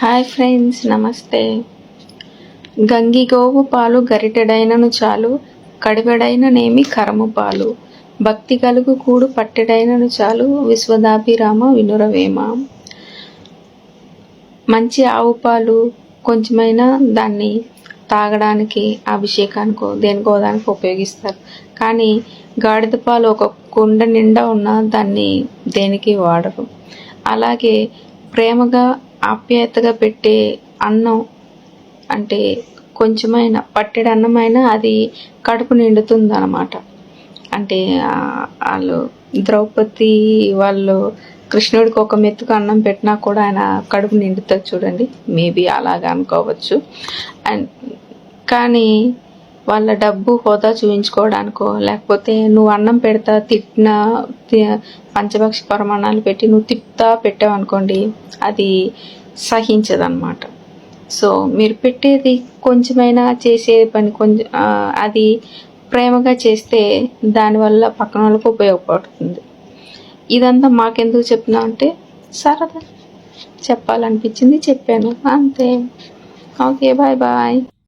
Hi friends నమస్తే. గంగిగోవు పాలు గరిటెడైనను చాలు కడివెడైననేమి కరము పాలు. భక్తి కలుగు కూడు పట్టెడైనను చాలు విశ్వదాభిరామ వినురవేమ. మంచి ఆవు పాలు కొంచెమైనా దాన్ని తాగడానికి అభిషేకానికో దేనికో దానికి ఉపయోగిస్తారు. కానీ గాడిద పాలు ఒక కుండ నిండా ఉన్న దాన్ని దేనికి వాడరు. అలాగే ప్రేమగా ఆప్యాయతగా పెట్టే అన్నం అంటే కొంచెమైనా పట్టెడు అన్నమైనా అది కడుపు నిండుతుంది అనమాట అంటే వాళ్ళు ద్రౌపది వాళ్ళు కృష్ణుడికి ఒక మెతుకు అన్నం పెట్టినా కూడా ఆయన కడుపు నిండుతుంది చూడండి. మేబీ అలాగా అనుకోవచ్చు. అండ్ కానీ వాళ్ళ డబ్బు హోదా చూపించుకోవడానికో లేకపోతే నువ్వు అన్నం పెడతా తిట్టిన పంచభక్ష ప్రమాణాలు పెట్టి నువ్వు తిప్పుతా పెట్టావనుకోండి అది సహించదన్నమాట. సో మీరు పెట్టేది కొంచెమైనా చేసే పని కొంచెం అది ప్రేమగా చేస్తే దానివల్ల పక్కన వాళ్ళకు ఉపయోగపడుతుంది. ఇదంతా మాకెందుకు చెప్తున్నా అంటే సరదా. చెప్పాలనిపించింది చెప్పాను. అంతే. Okay bye bye.